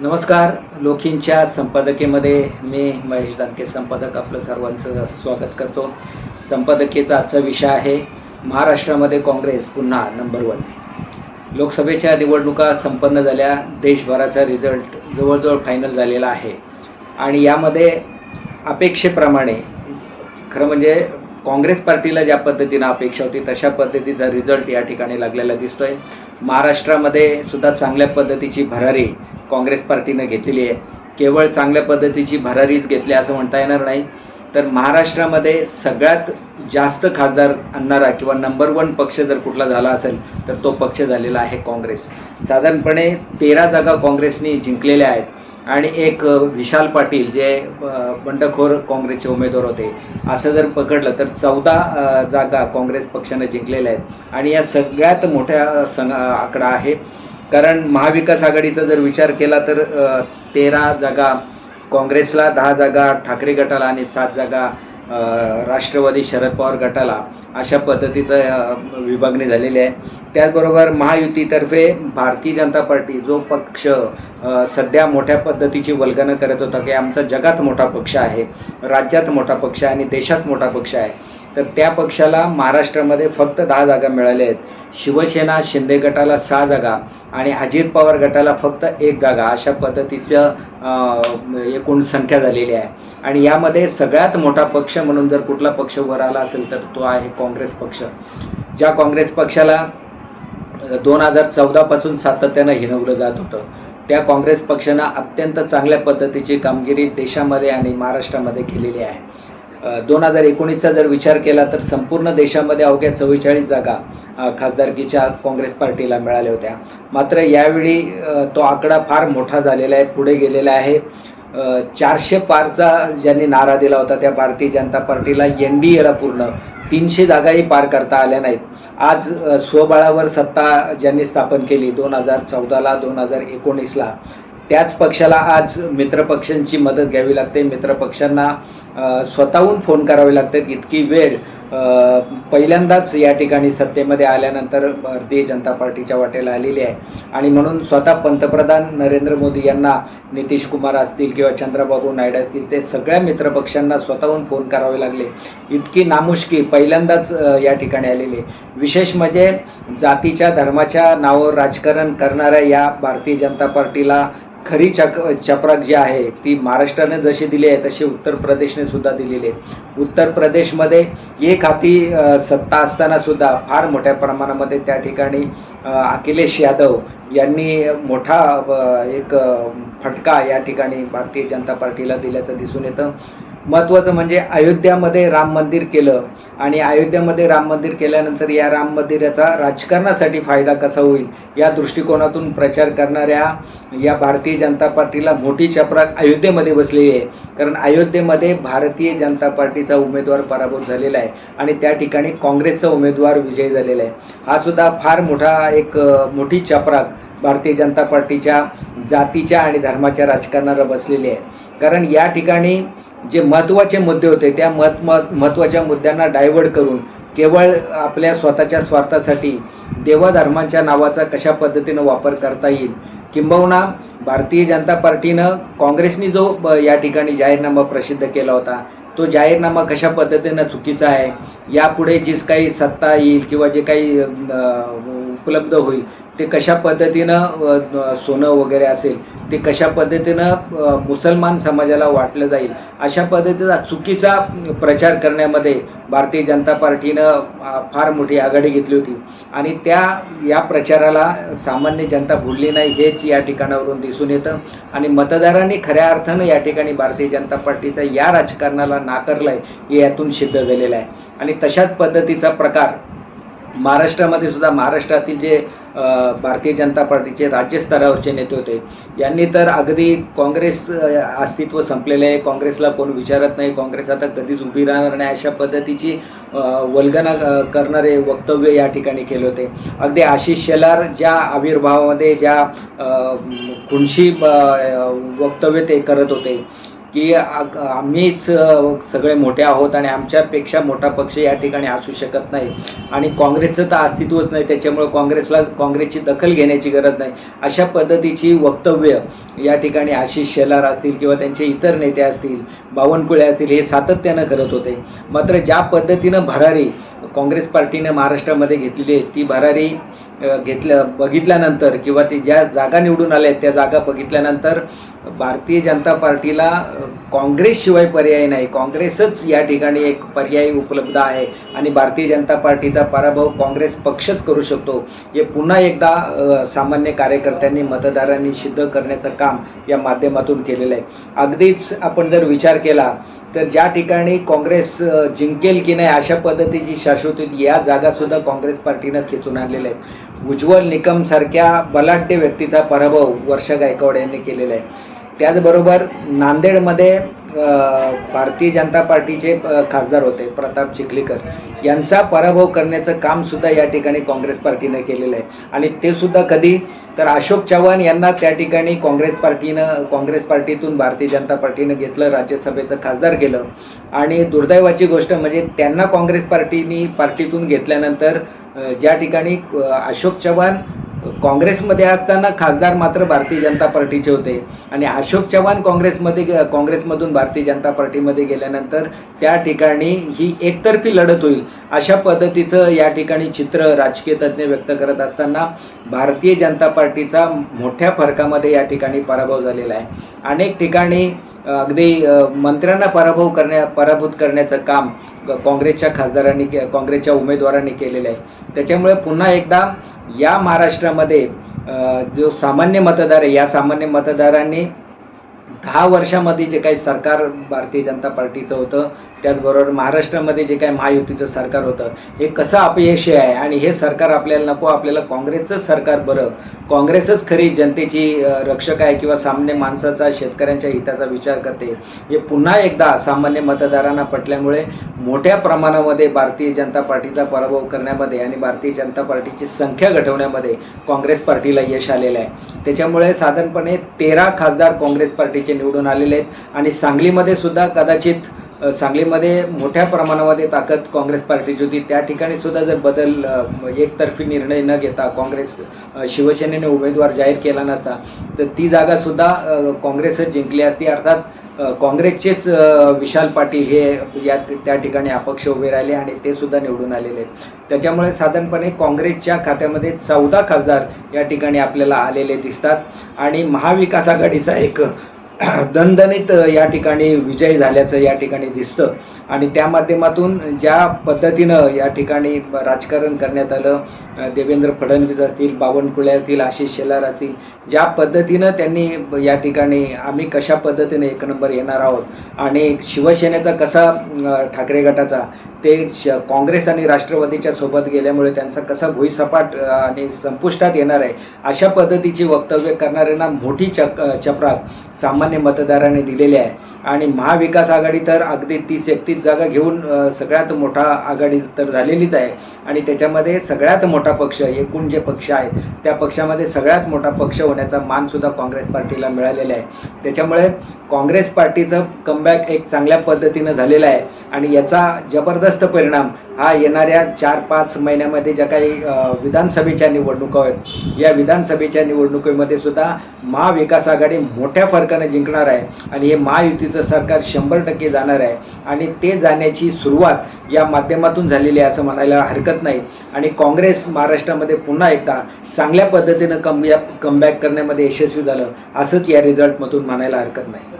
नमस्कार लोखींच्या संपादकीमध्ये मी महेश दानके संपादक आपलं सर्वांचं स्वागत करतो. संपादकीचा आजचा विषय आहे महाराष्ट्रामध्ये काँग्रेस पुन्हा नंबर वन लोकसभेच्या निवडणुका संपन्न झाल्या देशभराचा रिझल्ट जवळजवळ फायनल झालेला आहे. आणि यामध्ये अपेक्षेप्रमाणे खरं म्हणजे काँग्रेस पार्टीला ज्या पद्धतीनं अपेक्षा होती तशा पद्धतीचा रिझल्ट या ठिकाणी लागलेला दिसतोय. महाराष्ट्रामध्ये सुद्धा चांगल्या पद्धतीची भरारी काँग्रेस पार्टीनं घेतलेली आहे. केवळ चांगल्या पद्धतीची भरारीच घेतली असं म्हणता येणार नाही. तर महाराष्ट्रामध्ये सगळ्यात जास्त खासदार आणणारा किंवा नंबर वन पक्ष जर कुठला झाला असेल तर तो पक्ष झालेला आहे काँग्रेस. साधारणपणे तेरा जागा काँग्रेसनी जिंकलेल्या आहेत. आणि एक विशाल पाटील जे बंडखोर काँग्रेसचे उमेदवार होते. असं जर पकडलं तर चौदा जागा काँग्रेस पक्षानं जिंकलेल्या आहेत. आणि या सगळ्यात मोठ्या संघ आकडा आहे कारण महाविकास आघाडीचा जर विचार केला तर तेरा जागा काँग्रेसला दहा जागा ठाकरे गटाला आणि सात जागा राष्ट्रवादी शरद पवार गटाला अशा पद्धतीचं विभागणी झालेली आहे. त्याचबरोबर महायुतीतर्फे भारतीय जनता पार्टी जो पक्ष सध्या मोठ्या पद्धतीची वल्गनं करत होता की आमचा जगात मोठा पक्ष आहे राज्यात मोठा पक्ष आहे आणि देशात मोठा पक्ष आहे तर त्या पक्षाला महाराष्ट्रामध्ये फक्त दहा जागा मिळाल्या आहेत. शिवसेना शिंदे गटाला सहा जागा आणि अजित पवार गटाला फक्त एक जागा अशा पद्धतीचं एकूण संख्या झालेली आहे. आणि यामध्ये सगळ्यात मोठा पक्ष म्हणून जर कुठला पक्ष वर आला असेल तर तो आहे काँग्रेस पक्ष. ज्या काँग्रेस पक्षाला दोन हजार चौदापासून सातत्यानं हिनवलं जात होतं त्या काँग्रेस पक्षानं अत्यंत चांगल्या पद्धतीची कामगिरी देशामध्ये आणि महाराष्ट्रामध्ये केलेली आहे. दोन हजार एकोणीसचा जर विचार केला तर संपूर्ण देशामध्ये अवघ्या चव्वेचाळीस जागा खासदारकीच्या काँग्रेस पार्टीला मिळाल्या होत्या. मात्र यावेळी तो आकडा फार मोठा झालेला आहे पुढे गेलेला आहे. चारशे पारचा ज्यांनी नारा दिला होता त्या भारतीय जनता पार्टीला एन डी एला पूर्ण तीनशे जागाही पार करता आल्या नाहीत. आज स्वबळावर सत्ता ज्यांनी स्थापन केली दोन हजार चौदाला दोन हजार एकोणीसला त्याच पक्षाला आज मित्रपक्षांची मदत घ्यावी लागते. मित्रपक्षांना स्वतःहून फोन करावे लागतात. इतकी वेळ पहिल्यांदाच या ठिकाणी सत्तेमध्ये आल्यानंतर भारतीय जनता पार्टीच्या वाटेला आलेली आहे. आणि म्हणून स्वतः पंतप्रधान नरेंद्र मोदी यांना नितीश कुमार असतील किंवा चंद्रबाबू नायडू असतील ते सगळ्या मित्रपक्षांना स्वतःहून फोन करावे लागले. इतकी नामुष्की पहिल्यांदाच या ठिकाणी आलेली आहे. विशेष म्हणजे जातीच्या धर्माच्या नावावर राजकारण करणाऱ्या या भारतीय जनता पार्टीला खरी चक चपराक जी आहे ती महाराष्ट्राने जशी दिली आहे तशी उत्तर प्रदेशने सुद्धा दिलेली आहे. उत्तर प्रदेशमध्ये एक हाती सत्ता असताना सुद्धा फार मोठ्या प्रमाणामध्ये त्या ठिकाणी अखिलेश यादव यांनी मोठा एक फटका या ठिकाणी भारतीय जनता पार्टीला दिल्याचं दिसून येतं. महत्त्वाचं म्हणजे अयोध्यामध्ये राम मंदिर केलं आणि अयोध्यामध्ये राम मंदिर केल्यानंतर या राम मंदिराचा राजकारणासाठी फायदा कसा होईल या दृष्टिकोनातून प्रचार करणाऱ्या या भारतीय जनता पार्टीला मोठी चपराक अयोध्येमध्ये बसलेली आहे. कारण अयोध्येमध्ये भारतीय जनता पार्टीचा उमेदवार पराभूत झालेला आहे आणि त्या ठिकाणी काँग्रेसचा उमेदवार विजयी झालेला आहे. हा सुद्धा फार मोठा एक मोठी चपराक भारतीय जनता पार्टीच्या जातीच्या आणि धर्माच्या राजकारणाला बसलेली आहे. कारण या ठिकाणी जे महत्त्वाचे मुद्दे होते त्या महत् महत्त्वाच्या मुद्द्यांना डायव्हर्ट करून केवळ आपल्या स्वतःच्या स्वार्थासाठी देवधर्मांच्या नावाचा कशा पद्धतीनं वापर करता येईल? किंबहुना भारतीय जनता पार्टीनं काँग्रेसनी जो ब- या ठिकाणी जाहीरनामा प्रसिद्ध केला होता तो जाहीरनामा कशा पद्धतीनं चुकीचा आहे? यापुढे जी काही सत्ता येईल किंवा जे काही उपलब्ध होईल. ते कशा पद्धतीनं सोनं वगैरे असेल ते कशा पद्धतीनं मुसलमान समाजाला वाटलं जाईल अशा पद्धतीचा चुकीचा प्रचार करण्यामध्ये भारतीय जनता पार्टीनं फार मोठी आघाडी घेतली होती. आणि त्या या प्रचाराला सामान्य जनता भुलली नाही हेच या ठिकाणावरून दिसून येतं. आणि मतदारांनी खऱ्या अर्थानं या ठिकाणी भारतीय जनता पार्टीचा या राजकारणाला नाकारलं आहे हे यातून सिद्ध झालेलं आहे. आणि तशाच पद्धतीचा प्रकार महाराष्ट्रामध्ये सुद्धा महाराष्ट्रातील जे भारतीय जनता पार्टीचे राज्यस्तरावरचे नेते होते यांनी तर अगदी काँग्रेस अस्तित्व संपलेले आहे. काँग्रेसला कोण विचारत नाही. काँग्रेस आता कधीच उभी राहणार नाही. अशा पद्धतीची वल्गना करणारे वक्तव्य या ठिकाणी केले होते. अगदी आशिष शेलार ज्या आविर्भावामध्ये ज्या खुणशी वक्तव्य ते करत होते की आम्हीच सगळे मोठे आहोत आणि आमच्यापेक्षा मोठा पक्ष या ठिकाणी असू शकत नाही. आणि काँग्रेसचं तर अस्तित्वच नाही त्याच्यामुळे काँग्रेसला काँग्रेसची दखल घेण्याची गरज नाही. अशा पद्धतीची वक्तव्य या ठिकाणी आशिष शेलार असतील किंवा त्यांचे इतर नेते असतील बावनकुळे असतील हे सातत्यानं करत होते. मात्र ज्या पद्धतीनं भरारी काँग्रेस पार्टीनं महाराष्ट्रामध्ये घेतलेली आहे ती भरारी घेतल्या बघितल्यानंतर किंवा ती ज्या जागा निवडून आल्या आहेत त्या जागा बघितल्यानंतर भारतीय जनता पार्टीला काँग्रेसशिवाय पर्याय नाही. काँग्रेसच या ठिकाणी एक पर्याय उपलब्ध आहे आणि भारतीय जनता पार्टीचा पराभव काँग्रेस पक्षच करू शकतो. हे पुन्हा एकदा सामान्य कार्यकर्त्यांनी मतदारांनी सिद्ध करण्याचं काम या माध्यमातून केलेलं आहे. अगदीच आपण जर विचार केला तर ज्या ठिकाणी काँग्रेस जिंकेल की नाही अशा पद्धतीची शाश्वती या जागासुद्धा काँग्रेस पार्टीनं खेचून आणलेल्या आहेत. उज्ज्वल निकमसारख्या बलाढ्य व्यक्तीचा पराभव वर्षा गायकवाड यांनी केलेला आहे. त्याचबरोबर नांदेडमध्ये भारतीय जनता पार्टीचे खासदार होते प्रताप चिखलीकर. यांचा पराभव करण्याचं कामसुद्धा या ठिकाणी काँग्रेस पार्टीनं केलेलं आहे. आणि ते सुद्धा कधी? तर अशोक चव्हाण यांना त्या ठिकाणी काँग्रेस पार्टीनं काँग्रेस पार्टीतून भारतीय जनता पार्टीनं घेतलं राज्यसभेचं खासदार केलं. आणि दुर्दैवाची गोष्ट म्हणजे त्यांना काँग्रेस पार्टीनी पार्टीतून घेतल्यानंतर ज्या ठिकाणी अशोक चव्हाण काँग्रेसमध्ये असताना खासदार मात्र भारतीय जनता पार्टीचे होते. आणि अशोक चव्हाण काँग्रेसमध्ये गे- काँग्रेसमधून भारतीय जनता पार्टीमध्ये गेल्यानंतर त्या ठिकाणी ही एकतर्फी लढत होईल. अशा पद्धतीचं या ठिकाणी चित्र राजकीय तज्ज्ञ व्यक्त करत असताना भारतीय जनता पार्टीचा मोठ्या फरकामध्ये या ठिकाणी पराभव झालेला आहे. अनेक ठिकाणी अगदी मंत्र्यांना पराभव करण्या पराभूत करण्याचं काम काँग्रेसच्या खासदारांनी के- काँग्रेसच्या उमेदवारांनी केलेलं आहे. त्याच्यामुळे पुन्हा एकदा या महाराष्ट्रामध्ये जो सामान्य मतदार आहे या सामान्य मतदारांनी दहा वर्षामध्ये जे काही सरकार भारतीय जनता पार्टीचं होतं त्याचबरोबर महाराष्ट्रामध्ये जे काही महायुतीचं सरकार होतं हे कसं अपयशी आहे आणि हे सरकार आपल्याला नको आपल्याला काँग्रेसचं सरकार बरं. काँग्रेसच खरी जनतेची रक्षक आहे किंवा सामान्य माणसाचा शेतकऱ्यांच्या हिताचा विचार करते. हे पुन्हा एकदा सामान्य मतदारांना पटल्यामुळे मोठ्या प्रमाणामध्ये भारतीय जनता पार्टीचा पराभव करण्यामध्ये आणि भारतीय जनता पार्टीची संख्या घटवण्यामध्ये काँग्रेस पार्टीला यश आलेलं आहे. त्याच्यामुळे साधारणपणे तेरा खासदार काँग्रेस पार्टीचे निवडून आलेले आहेत आणि सांगलीमध्ये सुद्धा कदाचित सांगलीमध्ये मोठ्या प्रमाणामध्ये ताकद काँग्रेस पार्टीची होती. त्या ठिकाणी सुद्धा जर बदल एकतर्फी निर्णय न घेता काँग्रेस शिवसेनेने उमेदवार जाहीर केला नसता तर ती जागा सुद्धा काँग्रेसच जिंकली असती. अर्थात काँग्रेसचेच विशाल पाटील हे या त्या ठिकाणी अपक्ष उभे राहिले आणि ते सुद्धा निवडून आलेले आहेत. त्याच्यामुळे साधारणपणे काँग्रेसच्या खात्यामध्ये चौदा खासदार या ठिकाणी आपल्याला आलेले दिसतात. आणि महाविकास आघाडीचा एक दणदणीत या ठिकाणी विजय झाल्याचं या ठिकाणी दिसतं. आणि त्या माध्यमातून ज्या पद्धतीनं या ठिकाणी राजकारण करण्यात आलं देवेंद्र फडणवीस असतील बावनकुळे असतील आशिष शेलार असतील ज्या पद्धतीनं त्यांनी या ठिकाणी आम्ही कशा पद्धतीने एक नंबर येणार आहोत आणि शिवसेनेचा कसा ठाकरे गटाचा ते श काँग्रेस आणि राष्ट्रवादीच्या सोबत गेल्यामुळे त्यांचा कसा भुईसपाट आणि संपुष्टात येणार आहे अशा पद्धतीची वक्तव्य करणाऱ्यांना मोठी चक चपराक सामान्य आणि मतदाराने दिलेले आहे. आणि महाविकास आघाडी तर अगदी तीस एकतीस जागा घेऊन सगळ्यात मोठा आघाडी तर झालेलीच आहे. आणि त्याच्यामध्ये सगळ्यात मोठा पक्ष एकूण जे पक्ष आहेत त्या पक्षामध्ये सगळ्यात मोठा पक्ष होण्याचा मानसुद्धा काँग्रेस पार्टीला मिळालेला आहे. त्याच्यामुळे काँग्रेस पार्टीचं कमबॅक एक चांगल्या पद्धतीनं झालेलं आहे. आणि याचा जबरदस्त परिणाम हा येणाऱ्या चार पाच महिन्यामध्ये ज्या काही विधानसभेच्या निवडणुका आहेत या विधानसभेच्या निवडणुकीमध्ये सुद्धा महाविकास आघाडी मोठ्या फरकाने जिंकणार आहे आणि हे महायुतीचं सरकार शंभर टक्के जाणार आहे. आणि ते जाण्याची सुरुवात या माध्यमातून झालेली आहे असं म्हणायला हरकत नाही. आणि काँग्रेस महाराष्ट्रामध्ये पुन्हा एकदा चांगल्या पद्धतीनं कम कमबॅक करण्यामध्ये यशस्वी झालं असंच या रिझल्टमधून म्हणायला हरकत नाही.